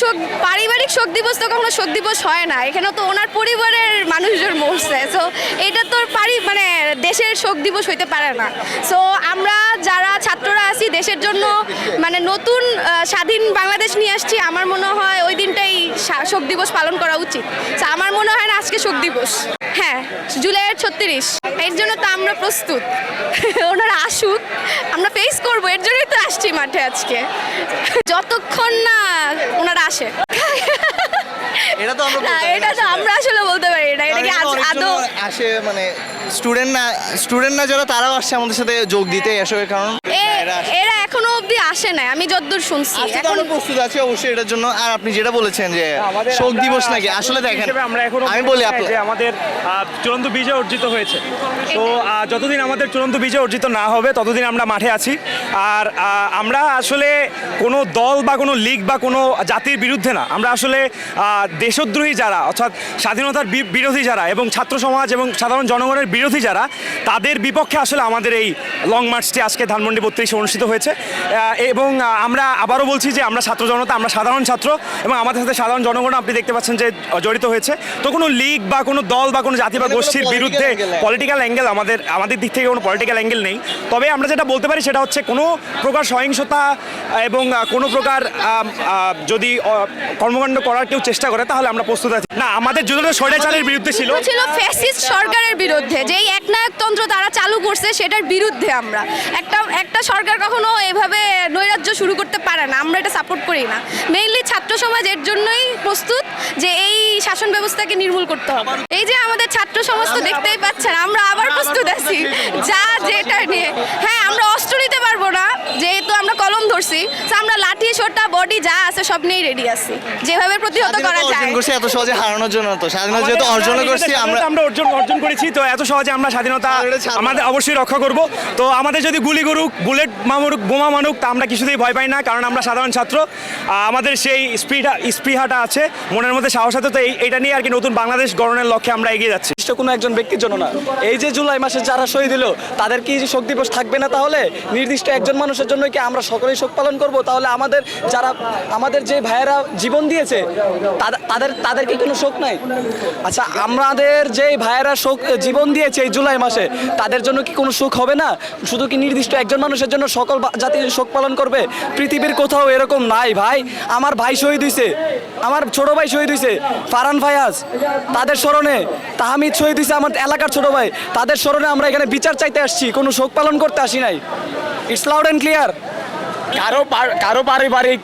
শোক, পারিবারিক শোক দিবস তো কখনো শোক দিবস হয় না। এখানে তো ওনার পরিবারের মানুষজন মরছে। সো এটা তো পারি মানে দেশের শোক দিবস হইতে পারে না। সো আমরা যারা ছাত্ররা আছি, দেশের জন্য মানে নতুন স্বাধীন বাংলাদেশ নিয়ে আসছি, আমার মনে হয় শোক দিবস পালন করা উচিত। আমার মনে হয় না আজকে শোক দিবস। হ্যাঁ জুলাইয়ের ছত্রিশ। এর জন্য তো আমরা প্রস্তুত। ওনারা আসুক আমরা ফেস করব এর জন্যই তো আসছি মাঠে আজকে। যতক্ষণ না ওনারা আসে। এটা তো আমরা না এটা তো আসলে। আমরা আসলে বলতে পারি না এটা কি আদৌ আসে মানে স্টুডেন্ট না স্টুডেন্ট না যারা তারাও আসছে আমাদের সাথে যোগ দিতে আসলে কারণ। অবধি আসে নাই আমি যতদূর শুনছি। এখন প্রস্তুত আছি অবশ্যই এটার জন্য। আর আপনি যেটা বলেছেন যে শোক দিবস নাকি আসলে দেখেন হিসেবে আমরা এখনও আমি বলি আপনি যে আমাদের চূড়ান্ত বিজয় অর্জিত হয়েছে। তো যতদিন আমাদের চূড়ান্ত বিজয় অর্জিত না হবে ততদিন আমরা মাঠে আছি। আর আমরা আসলে কোনো দল বা কোনো লীগ বা কোনো জাতির বিরুদ্ধে না আমরা আসলে দেশদ্রোহী যারা অর্থাৎ স্বাধীনতার বি- বিরোধী যারা এবং ছাত্র সমাজ এবং সাধারণ জনগণের বিরোধী যারা তাদের বিপক্ষে আসলে আমাদের এই লং মার্চটি আজকে ধানমন্ডি বত্রিশে অনুষ্ঠিত হয়েছে। এবং আমরা আবারও বলছি যে আমরা ছাত্র জনতা আমরা সাধারণ ছাত্র এবং আমাদের সাথে সাধারণ জনগণ আপনি দেখতে পাচ্ছেন যে জড়িত হয়েছে। তো কোনো লীগ বা কোনো দল বা কোনো জাতি বা গোষ্ঠীর বিরুদ্ধে পলিটিক্যাল অ্যাঙ্গেল আমাদের আমাদের দিক থেকে কোনো পলিটিক্যাল অ্যাঙ্গেল নেই। তবে আমরা যেটা বলতে পারি সেটা হচ্ছে কোনো প্রকার সহিংসতা এবং কোনো প্রকার যদি কর্মকাণ্ড করার কেউ চেষ্টা করে তাহলে আমরা প্রস্তুত আছি। না আমাদের যুদ্ধটা স্বৈরাচারের বিরুদ্ধে ছিল ছিল ফ্যাসিস্ট সরকারের বিরুদ্ধে। যেই একনায়কতন্ত্র তারা চালু করছে সেটার বিরুদ্ধে আমরা। একটা একটা সরকার কখনো এভাবে নৈরাজ্য শুরু করতে পারে না, আমরা এটা সাপোর্ট করি না। মেইনলি ছাত্র সমাজ এর জন্যই প্রস্তুত যে এই শাসন ব্যবস্থাকে নির্মূল করতে হবে। এই যে আমাদের ছাত্র সমাজ তো দেখতেই পাচ্ছেন, আমরা আবার প্রস্তুত আছি, যা যেটা নিয়ে। হ্যাঁ আমরা অস্ত্র নিতে পারব না, যেহেতু আমরা কলম ধরছি আমরা লাঠি বডি যা আছে সব নিয়েই রেডি আছি। যেভাবে প্রতিহত করা যায়। অর্জন করছি এত সহজে হারানোর জন্য তো। স্বাধীনতা যেহেতু অর্জন করছি আমরা আমরা অর্জন অর্জন করেছি তো এত সহজে আমরা স্বাধীনতা। আমাদের অবশ্যই রক্ষা করব। তো আমাদের যদি গুলি করুক বুলেট মামুক বোমা মানুক তা আমরা কিছুতেই ভয় পাই না কারণ আমরা সাধারণ ছাত্র। আমাদের সেই স্পিডা স্পৃহাটা আছে মনের মধ্যে সাহস আছে তো এই- এটা নিয়ে আর কি নতুন বাংলাদেশ গড়নের লক্ষ্যে আমরা এগিয়ে যাচ্ছি। কোনো একজন ব্যক্তির জন্য না। এই যে জুলাই মাসে যারা শহীদ দিল তাদের কি শোক দিবস থাকবে না তাহলে? নির্দিষ্ট একজন মানুষের জন্য কি আমরা সকলেই শোক পালন করব? তাহলে আমাদের যারা আমাদের যে ভাইয়েরা জীবন দিয়েছে তাদের- তাদের কি কোনো শোক নাই? আচ্ছা আমাদের যে ভাইয়েরা শোক, জীবন দিয়েছে এই জুলাই মাসে, তাদের জন্য কি কোনো শোক হবে না? শুধু কি নির্দিষ্ট একজন মানুষের জন্য সকল জাতি শোক পালন করবে? পৃথিবীর কোথাও এরকম নাই ভাই। আমার ভাই শহীদ হয়েছে আমার ছোট ভাই শহীদ হয়েছে ফারান ফায়াজ, তাদের স্মরণে তাহমিদ শহীদ হয়েছে আমার এলাকার ছোট ভাই। তাদের স্মরণে আমরা এখানে বিচার চাইতে আসছি, কোনো শোক পালন করতে আসি নাই। ইটস লাউড অ্যান্ড ক্লিয়ার কারও কারও পারিবারিক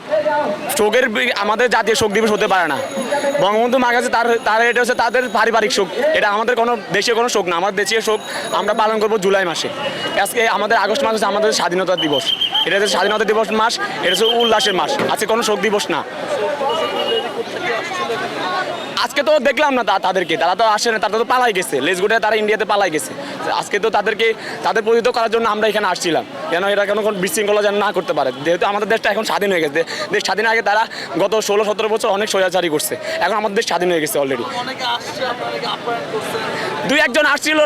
শোকের আমাদের জাতীয় শোক দিবস হতে পারে না। বঙ্গবন্ধু মার কাছে তার তার এটা হচ্ছে তাদের পারিবারিক শোক। এটা আমাদের কোনো দেশীয় কোনো শোক না আমাদের দেশীয় শোক আমরা পালন করব জুলাই মাসে। আজকে আমাদের আগস্ট মাস হচ্ছে আমাদের স্বাধীনতা দিবস। এটা হচ্ছে স্বাধীনতা দিবস মাস, এটা হচ্ছে উল্লাসের মাস। আজকে কোনো শোক দিবস না। আজকে তো দেখলাম না তাদেরকে। তারা তো আসে না তারা তো পালাই গেছে। লেজগুটে তারা ইন্ডিয়াতে পালাই গেছে। আজকে তো তাদেরকে তাদের প্রতিহিত করার জন্য আমরা এখানে আসছিলাম। কেন এরা কেন কোনো বিশৃঙ্খলা যেন না করতে পারে। যেহেতু আমাদের দেশটা এখন স্বাধীন হয়ে গেছে। দেশ স্বাধীন আগে তারা গত ষোলো সতেরো বছর অনেক স্বৈরাচারী করছে। এখন আমাদের দেশ স্বাধীন হয়ে গেছে অলরেডি দুই একজন আসছিল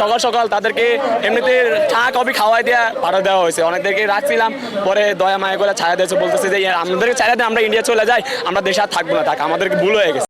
সকাল সকাল। তাদেরকে এমনিতে চা কফি খাওয়াই দেওয়া পাঠা দেওয়া হয়েছে। অনেকদেরকে রাখছিলাম। পরে দয়া মায়া করে ছায়া দিয়েছে বলতেছে যে আমাদেরকে ছায়া দিয়ে আমরা ইন্ডিয়া চলে যাই। আমরা দেশে আর থাকব না। থাক আমাদেরকে ভুল হয়ে গেছে।